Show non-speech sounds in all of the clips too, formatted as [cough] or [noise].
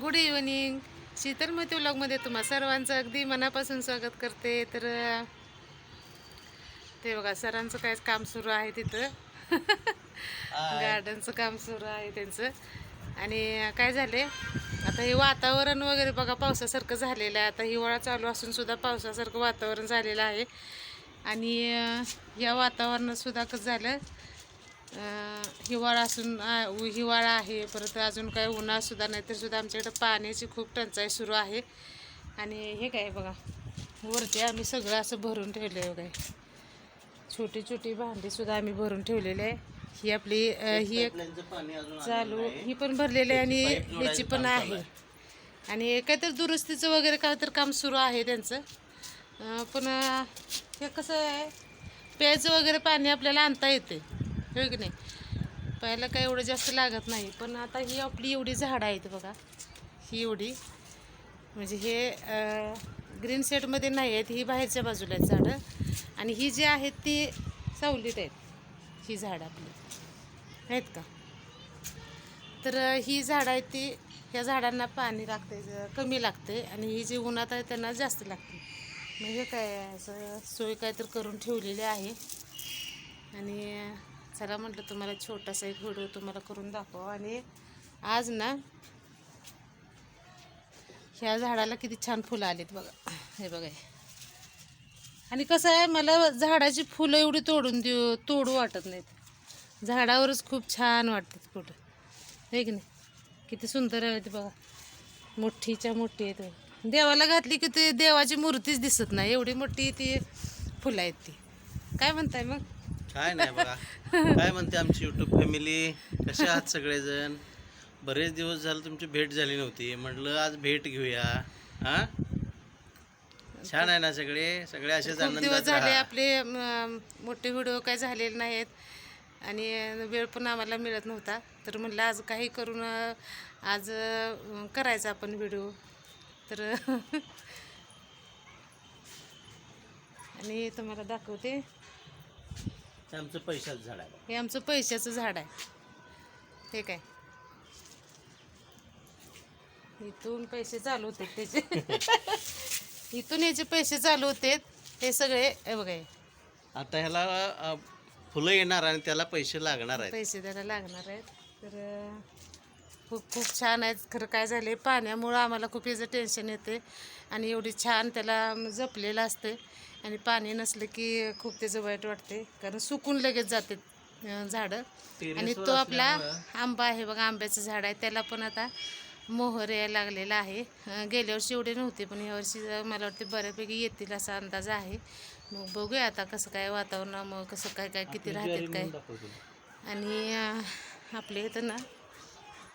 Good evening Sheetal मोती व्लॉगमध्ये तुम्हा सर्वांचं अगदी मनापासून स्वागत करते. तर ते बघा सरांचं काय काम सुरू आहे तिथं. गार्डनचं काम सुरू आहे त्यांचं. आणि काय झाले? आता हे वातावरण वगैरे बघा पावसासारखं झालेलं आहे. आता हिवाळा चालू असून सुद्धा पावसासारखं वातावरण झालेलं आहे. आणि या वातावरणात सुद्धा कसं झालं? हिवाळा असून हिवाळा आहे परत अजून काय उन्हाळा सुद्धा नाही तर सुद्धा आमच्याकडे पाण्याची खूप टंचाई सुरू आहे. आणि हे काय बघा वरती आम्ही सगळं असं भरून ठेवलं आहे बघा. छोटी छोटी भांडी सुद्धा आम्ही भरून ठेवलेली आहे. ही आपली ही एक चालू ही पण भरलेली आहे आणि ह्याची पण आहे. आणि काहीतरी दुरुस्तीचं वगैरे काय तर काम सुरू आहे त्यांचं. पण हे कसं आहे प्यायचं वगैरे पाणी आपल्याला आणता येते. होय की नाही? पहिला काय एवढं जास्त लागत नाही पण आता ही आपली एवढी झाडं आहेत बघा. ही एवढी. म्हणजे हे ग्रीन सेटमध्ये नाही आहेत ही बाहेरच्या बाजूला आहेत झाडं. आणि ही जी आहेत ती सावलीत आहेत ही झाडं आपली. आहेत का? तर ही झाडं आहेत ती ह्या झाडांना पाणी लागते कमी लागते आणि ही जी उन्हात आहे त्यांना जास्त लागते म्हणजे काय असं सोय काय तर करून ठेवलेली आहे. आणि चला म्हटलं तुम्हाला छोटासा एक व्हिडिओ तुम्हाला करून दाखवा आणि आज ना ह्या झाडाला किती छान फुलं आलीत बघा. हे बघा. हे. आणि कसं आहे मला झाडाची फुलं एवढी तोडून देऊ तोडू वाटत नाहीत. झाडावरच खूप छान वाटतात फुलं. हे की नाही? किती सुंदर आहे ते बघा. मोठीच्या मोठी आहेत. देवाला घातली की ते देवाची मूर्तीच दिसत नाही. एवढी मोठी ती फुलं आहेत ती. काय म्हणताय मग? काय नाही बघा. काय म्हणते आमची युट्यूब फॅमिली कसे आहात सगळेजण? बरेच दिवस झाले तुमची भेट झाली नव्हती. म्हटलं आज भेट घेऊया. हा? छान आहे ना सगळे? सगळे असेच खूप दिवस आनंदात झाले राहा. आपले म, मोठे व्हिडिओ काय झालेले नाहीत आणि वेळ पण आम्हाला मिळत नव्हता. तर म्हणलं आज काही करून अ, आज अ, करायचा आपण व्हिडिओ. तर [laughs] आणि तुम्हाला दाखवते. ते आमचं पैशाचं झाड आहे. हे आमचं पैशाचं झाड आहे. हे काय? इथून पैसे चालू होते त्याचे. [laughs] इथून याचे पैसे चालू होते. हे सगळे हे बघा. हे. आता ह्याला अ, फुलं येणार आणि त्याला पैसे लागणार आहेत. पैसे द्यायला लागणार आहेत. तर अं, खूप खूप छान आहेत. खरं काय झाले पाण्यामुळं आम्हाला खूप याचं टेन्शन येते आणि एवढी छान त्याला जपलेलं असते आणि पाणी नसलं की खूप त्याचं वाईट वाटते कारण सुकून लगेच जाते झाडं. आणि तो आपला आंबा आहे बघा आंब्याचं झाड आहे. त्याला पण आता मोहर यायला लागलेला आहे. गेल्या वर्षी एवढे नव्हते पण यावर्षी मला वाटते बऱ्यापैकी येतील असा अंदाज आहे. मग बघूया आता कसं काय वातावरणामुळं कसं काय काय किती राहतात काय. आणि अं, आपल्या इथं ना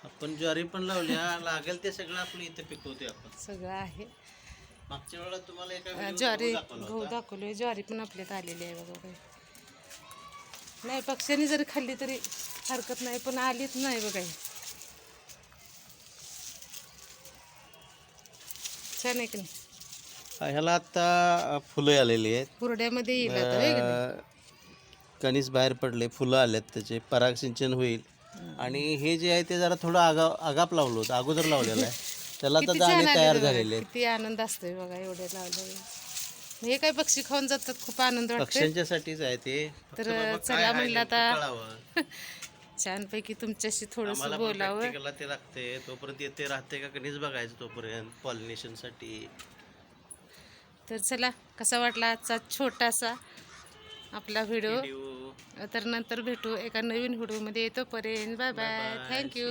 आपण ज्वारी पण लावल्या लागेल ते सगळं आपण इथे पिकवतोय आपण. सगळं आहे. मागच्या वेळेला तुम्हाला एका ज्वारी दाखवलं गहू होतं. दाखवले ज्वारी पण आपल्यात आलेली आहे बघा काय नाही पक्ष्यांनी जरी खाल्ली तरी हरकत नाही पण आलीच नाही बघा ही. छान आहे की नाही? ह्याला आता फुलं आलेली आहेत. हुरड्यामध्ये येईल आता होय की नाही? अ, कणीस बाहेर पडले फुलं आलेत त्याचे पराग सिंचन होईल. आणि हे जे आहे ते जरा थोडं आगा आगाप लावलं होतं अगोदर लावलेलं आहे. त्याला किती दाणे छान तयार. झालेले आहेत. किती आनंद असतोय बघा एवढे लावले हे काय पक्षी खाऊन जातात खूप आनंद वाटतो पक्ष्यांच्यासाठीच आहे ते. तर चला म्हणलं आता कळावं. [laughs] छानपैकी तुमच्याशी थोडस बोलावं. ते लागते तोपर्यंत येते राहते का कणीस बघायचं तोपर्यंत पॉलिनेशनसाठी. तर चला कसा वाटला आजचा छोटासा आपला व्हिडिओ. तर नंतर भेटू एका नवीन व्हिडिओमध्ये. येतोपर्यंत बाय बाय. थँक्यू